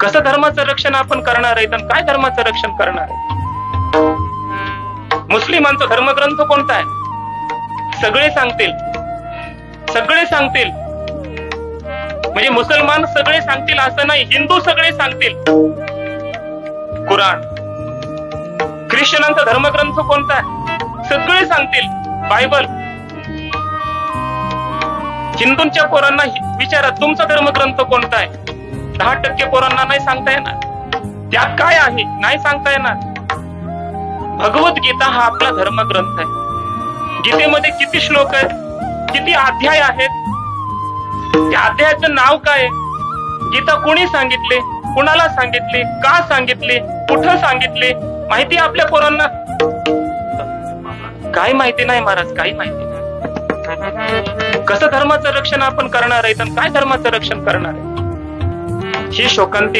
कसं धर्माचं रक्षण आपण करणार आहे? तर काय धर्माचं रक्षण करणार आहे? मुस्लिमांचा धर्मग्रंथ कोणता आहे? सगळे सांगतील. सगळे सांगतील. म्हणजे मुसलमान सगळे सांगतील असं नाही हिंदू सगळे सांगतील. कुराण. ख्रिश्चनांचा धर्मग्रंथ कोणता आहे? सगळे सांगतील. बायबल. हिंदूंच्या पोरांना विचारा तुमचा धर्मग्रंथ कोणता आहे? दहा टक्के पोरांना नाही सांगता येणार. त्यात काय आहे नाही सांगता येणार. भगवत गीता हा आपला धर्मग्रंथ आहे. गीतेमध्ये किती श्लोक आहेत किती अध्याय आहेत त्या अध्यायाचं नाव काय गीता कोणी सांगितले कुणाला सांगितले का सांगितले कुठं सांगितले माहिती आपल्या पोरांना? काय माहिती नाही महाराज काही माहिती नाही. कसं धर्माचं रक्षण आपण करणार आहे तर काय धर्माचं रक्षण करणार आहे? ही शोकांती